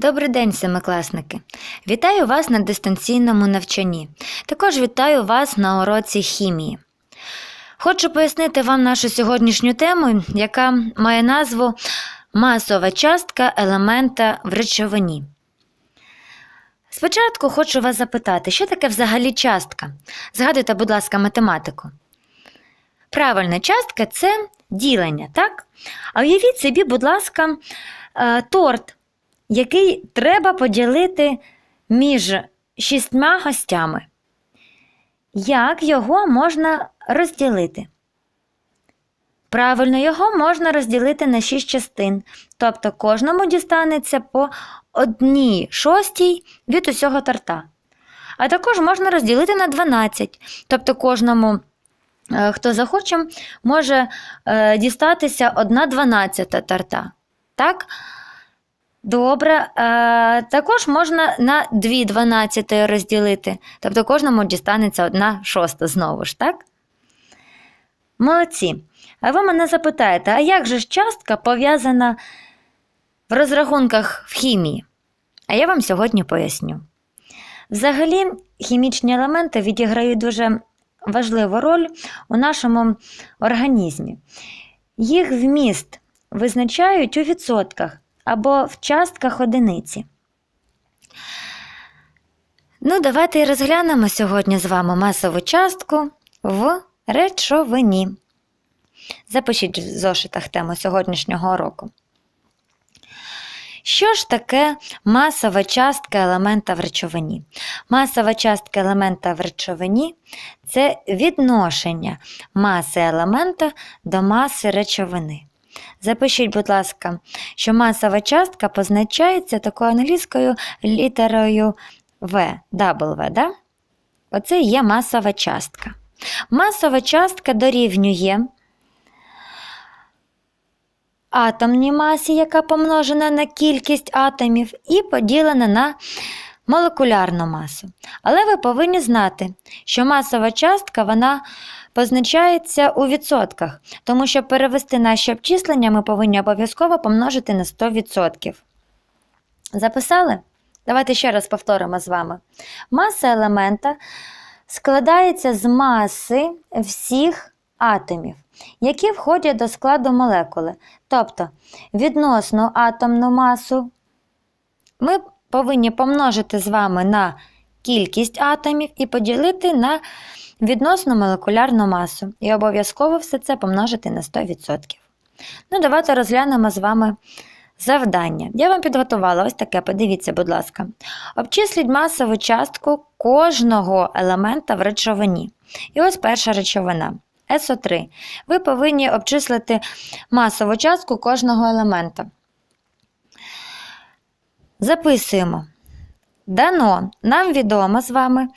Добрий день, семикласники! Вітаю вас на дистанційному навчанні. Також вітаю вас на уроці хімії. Хочу пояснити вам нашу сьогоднішню тему, яка має назву Масова частка елемента в речовині. Спочатку хочу вас запитати, що таке взагалі частка? Згадуйте, будь ласка, математику. Правильно, частка це ділення, так? А уявіть собі, будь ласка, е, торт який треба поділити між шістьма гостями. Як його можна розділити? Правильно, його можна розділити на шість частин, тобто кожному дістанеться по одній шостій від усього торта. А також можна розділити на 12, тобто кожному, е, хто захоче, може е, дістатися одна дванадцята торта. Так? Добре, е, також можна на 2 дванадцяти розділити, тобто кожному дістанеться одна шоста знову ж, так? Молодці. А ви мене запитаєте, а як же ж частка пов'язана в розрахунках в хімії? А я вам сьогодні поясню. Взагалі, хімічні елементи відіграють дуже важливу роль у нашому організмі. Їх вміст визначають у відсотках або в частках одиниці. Ну, давайте розглянемо сьогодні з вами масову частку в речовині. Запишіть в зошитах тему сьогоднішнього уроку. Що ж таке масова частка елемента в речовині? Масова частка елемента в речовині це відношення маси елемента до маси речовини. Запишіть, будь ласка, що масова частка позначається такою англійською літерою В, W, да? Оце є масова частка. Масова частка дорівнює атомній масі, яка помножена на кількість атомів, і поділена на молекулярну масу. Але ви повинні знати, що масова частка вона позначається у відсотках, тому що перевести наші обчислення ми повинні обов'язково помножити на 100%. Записали? Давайте ще раз повторимо з вами. Маса елемента складається з маси всіх атомів, які входять до складу молекули. Тобто відносну атомну масу ми повинні помножити з вами на кількість атомів і поділити на відносну молекулярну масу. І обов'язково все це помножити на 100%. Ну, давайте розглянемо з вами завдання. Я вам підготувала ось таке, подивіться, будь ласка. Обчисліть масову частку кожного елемента в речовині. І ось перша речовина. СО3. Ви повинні обчислити масову частку кожного елемента. Записуємо. Дано, нам відома з вами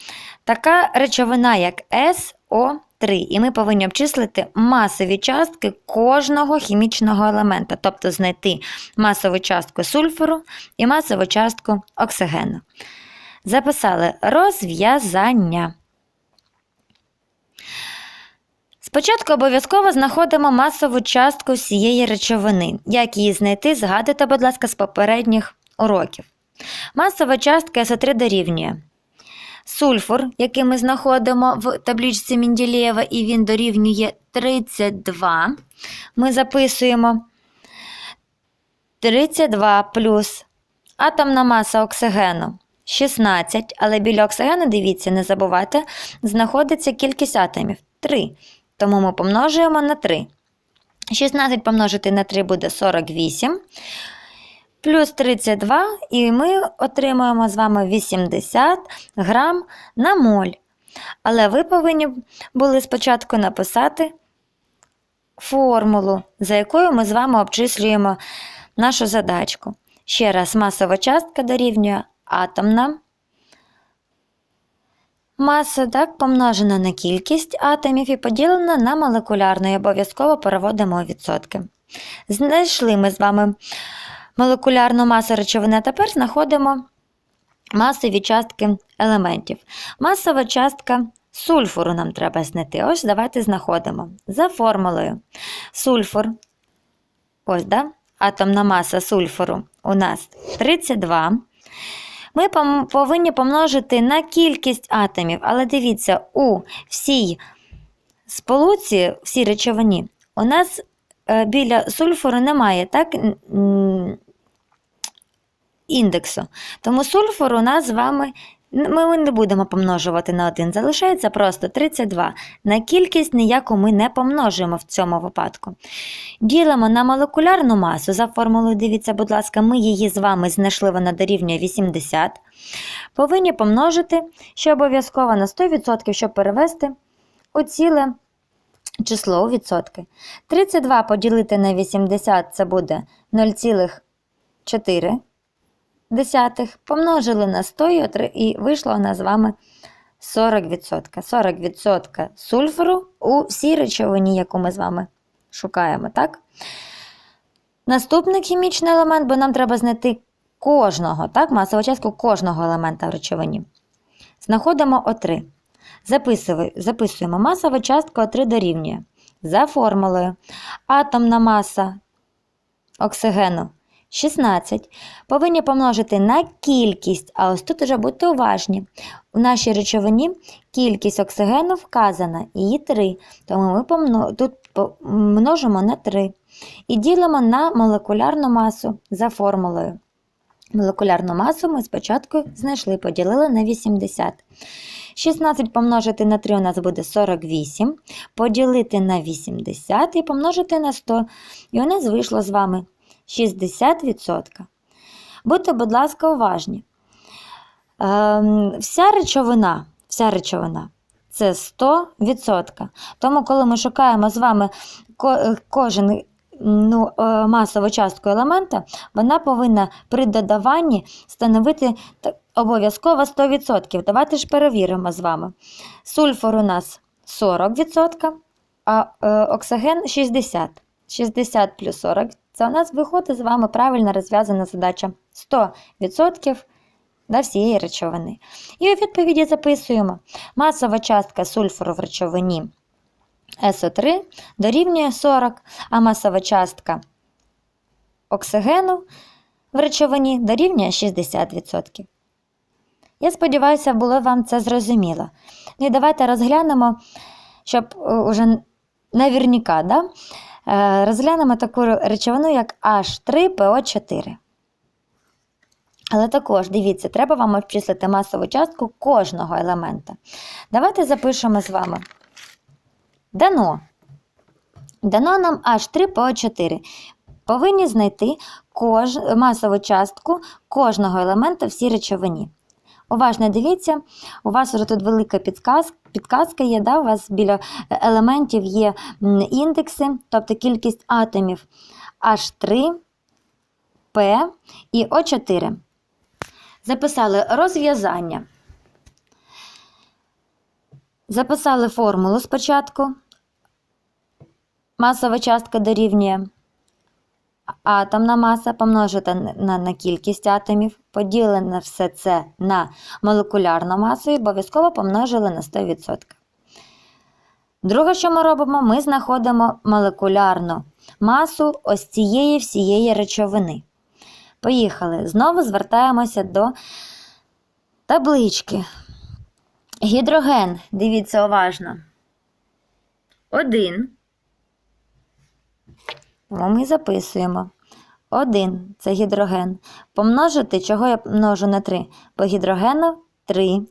така речовина, як СО3. І ми повинні обчислити масові частки кожного хімічного елемента, тобто знайти масову частку сульфуру і масову частку оксигену. Записали розв'язання. Спочатку обов'язково знаходимо масову частку всієї речовини. Як її знайти, згадуйте, будь ласка, з попередніх уроків. Масова частка СО3 дорівнює. Сульфур, який ми знаходимо в табличці Менділєєва, і він дорівнює 32. Ми записуємо 32 плюс атомна маса оксигену 16, але біля оксигену, дивіться, не забувайте, знаходиться кількість атомів 3. Тому ми помножуємо на 3. 16 помножити на 3 буде 48 плюс 32, і ми отримуємо з вами 80 грам на моль. Але ви повинні були спочатку написати формулу, за якою ми з вами обчислюємо нашу задачку. Ще раз, масова частка дорівнює атомна. Маса так помножена на кількість атомів і поділена на молекулярну, і обов'язково переводимо у відсотки. Знайшли ми з вами молекулярну масу речовини, тепер знаходимо масові частки елементів. Масова частка сульфуру нам треба знайти. Ось давайте знаходимо. За формулою. Сульфур, ось, да? атомна маса сульфуру у нас 32. Ми повинні помножити на кількість атомів, але дивіться, у всій сполуці, всій речовині, у нас е, біля сульфуру немає так, індексу. Тому сульфур у нас з вами ми не будемо помножувати на 1, залишається просто 32. На кількість ніяку ми не помножуємо в цьому випадку. Ділимо на молекулярну масу. За формулою, дивіться, будь ласка, ми її з вами знайшли, вона дорівнює 80. Повинні помножити, що обов'язково на 100%, щоб перевести у ціле число у відсотки. 32 поділити на 80 це буде 0,4 десятих. Помножили на 100 і вийшло нас з вами 40%. 40% сульфуру у всій речовині, яку ми з вами шукаємо, так? Наступний хімічний елемент, бо нам треба знайти кожного, так, масову частку кожного елемента в речовині. Знаходимо О3. Записуємо, масова частка О3 дорівнює. За формулою атомна маса оксигену 16. Повинні помножити на кількість, а ось тут уже будьте уважні. У нашій речовині кількість оксигену вказана, її 3. Тому ми тут множимо на 3. І ділимо на молекулярну масу за формулою. Молекулярну масу ми спочатку знайшли, поділили на 80. 16 помножити на 3 у нас буде 48, поділити на 80 і помножити на 100. І у нас вийшло з вами 60%. Будьте, будь ласка, уважні. Ем, вся речовина, вся речовина це 100%. Тому, коли ми шукаємо з вами кожен ну, е, масову частку елемента, вона повинна при додаванні становити обов'язково 100%. Давайте ж перевіримо з вами. Сульфур у нас 40%, а е, оксиген 60%. 60 плюс 40 це у нас виходить з вами правильно розв'язана задача 100% до всієї речовини. І у відповіді записуємо: масова частка сульфуру в речовині СО3 дорівнює 40, а масова частка оксигену в речовині дорівнює 60%. Я сподіваюся, було вам це зрозуміло. Ну і давайте розглянемо, щоб е, уже наверняка, да? Е, розглянемо таку речовину, як H3PO4. Але також, дивіться, треба вам обчислити масову частку кожного елемента. Давайте запишемо з вами. Дано. Дано нам H3PO4. Повинні знайти кож... масову частку кожного елемента в цій речовині. Уважно дивіться, у вас вже тут велика підказ... підказка є, да? у вас біля елементів є індекси, тобто кількість атомів H3, P і O4. Записали розв'язання. Записали формулу спочатку. Масова частка дорівнює атомна маса помножити на, на кількість атомів, поділено все це на молекулярну масу і обов'язково помножили на 100%. Друге, що ми робимо, ми знаходимо молекулярну масу ось цієї всієї речовини. Поїхали. Знову звертаємося до таблички. Гідроген, дивіться уважно. 1 ми записуємо. 1 це гідроген. Помножити, чого я множу на 3? По гідрогену 3.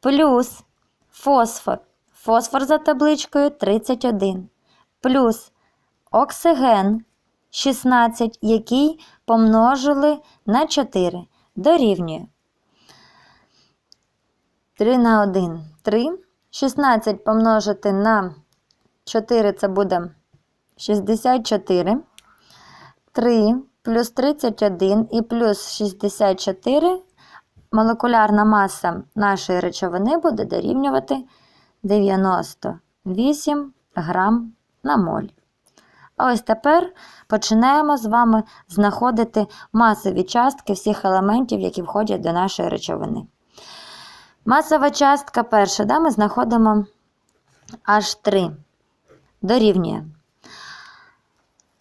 Плюс фосфор. Фосфор за табличкою 31. Плюс оксиген 16, який помножили на 4. Дорівнює. 3 на 1 3. 16 помножити на 4 це буде 64. 3 плюс 31 і плюс 64 молекулярна маса нашої речовини буде дорівнювати 98 грам на моль. Ось тепер починаємо з вами знаходити масові частки всіх елементів, які входять до нашої речовини. Масова частка перша, да, ми знаходимо H3 дорівнює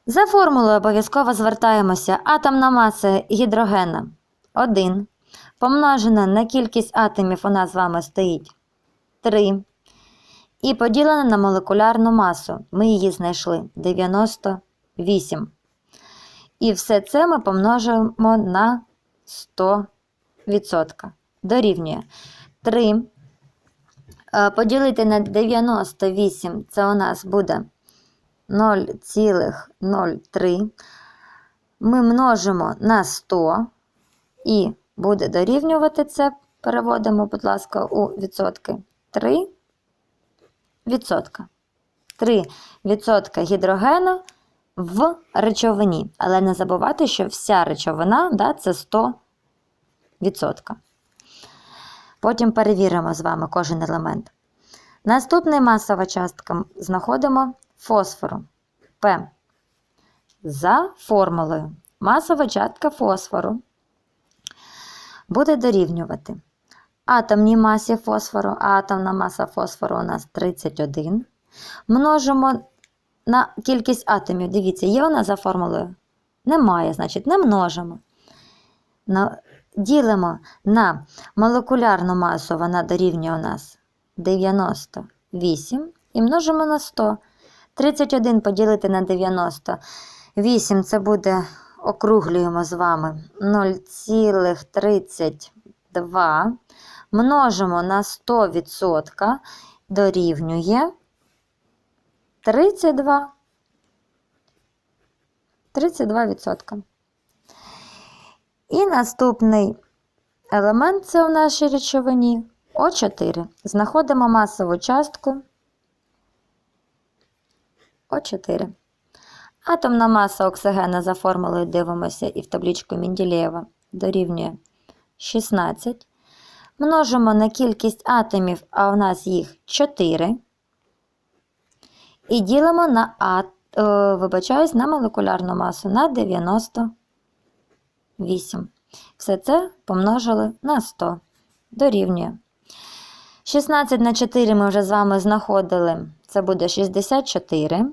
За формулою обов'язково звертаємося атомна маса гідрогена 1 помножена на кількість атомів у нас з вами стоїть 3 і поділена на молекулярну масу. Ми її знайшли 98. І все це ми помножимо на 100%. Дорівнює 3 е, поділити на 98 це у нас буде 0,03. Ми множимо на 100 і буде дорівнювати це, переводимо, будь ласка, у відсотки 3 відсотка. 3 відсотка гідрогену в речовині. Але не забувати, що вся речовина да, це 100 відсотка. Потім перевіримо з вами кожен елемент. Наступна масова частка знаходимо фосфору П. За формулою масова частка фосфору буде дорівнювати атомній масі фосфору, а атомна маса фосфору у нас 31. Множимо на кількість атомів. Дивіться, є вона за формулою? Немає, значить, не множимо. Ділимо на молекулярну масу, вона дорівнює у нас 98 і множимо на 100. 31 поділити на 98 це буде, округлюємо з вами 0,32. Множимо на 100% дорівнює 32. 32%. І наступний елемент це в нашій речовині О4. Знаходимо масову частку О4. Атомна маса оксигена за формулою дивимося і в табличку Менділєєва дорівнює 16. Множимо на кількість атомів, а у нас їх 4. І ділимо на ат, е, вибачаюсь, на молекулярну масу на 98. Все це помножили на 100. Дорівнює. 16 на 4 ми вже з вами знаходили. Це буде 64.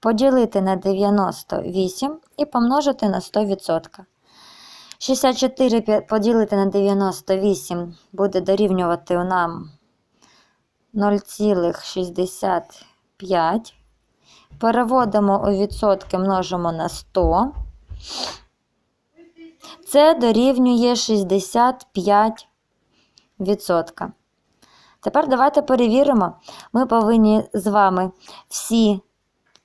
Поділити на 98 і помножити на 100%. 64 поділити на 98 буде дорівнювати нам 0,65. Переводимо у відсотки, множимо на 100. Це дорівнює 65 відсотка. Тепер давайте перевіримо. Ми повинні з вами всі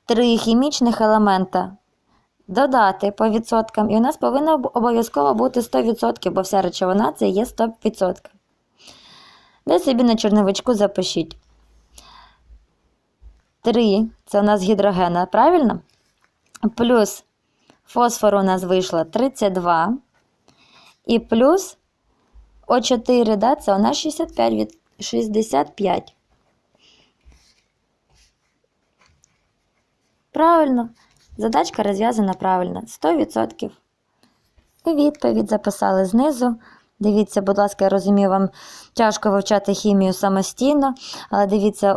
три хімічних елемента додати по відсоткам. І у нас повинно обов'язково бути 100%, бо вся речовина це є 100%. Де собі на чорновичку запишіть. 3 це у нас гідрогена, правильно? Плюс фосфору у нас вийшло 32. І плюс О4, да, це у нас 65 від 65. Правильно. Задачка розв'язана правильно. 100%. І відповідь записали знизу. Дивіться, будь ласка, я розумію, вам тяжко вивчати хімію самостійно, але дивіться,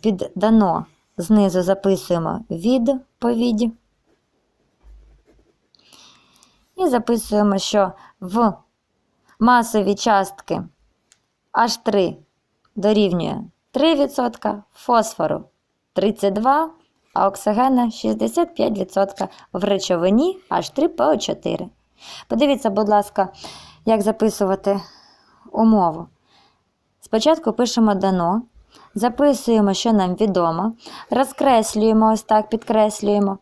під дано знизу записуємо відповідь. І записуємо, що в масові частки H3 дорівнює 3%, фосфору 32%, а оксигена 65% в речовині H3PO4. Подивіться, будь ласка, як записувати умову. Спочатку пишемо дано, записуємо, що нам відомо, розкреслюємо, ось так підкреслюємо.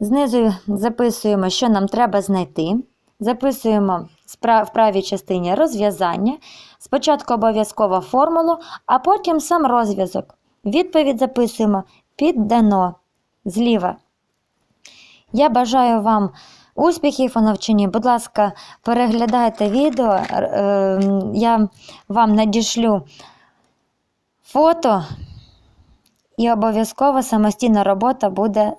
Знизу записуємо, що нам треба знайти. Записуємо в правій частині розв'язання. Спочатку обов'язково формулу, а потім сам розв'язок. Відповідь записуємо піддано зліва. Я бажаю вам успіхів у навчанні. Будь ласка, переглядайте відео, е, я вам надішлю фото, і обов'язково самостійна робота буде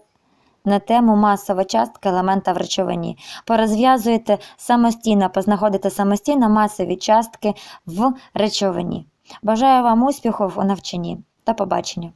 на тему масова частка елемента в речовині. Порозв'язуєте самостійно, познаходите самостійно масові частки в речовині. Бажаю вам успіхів у навчанні. До побачення!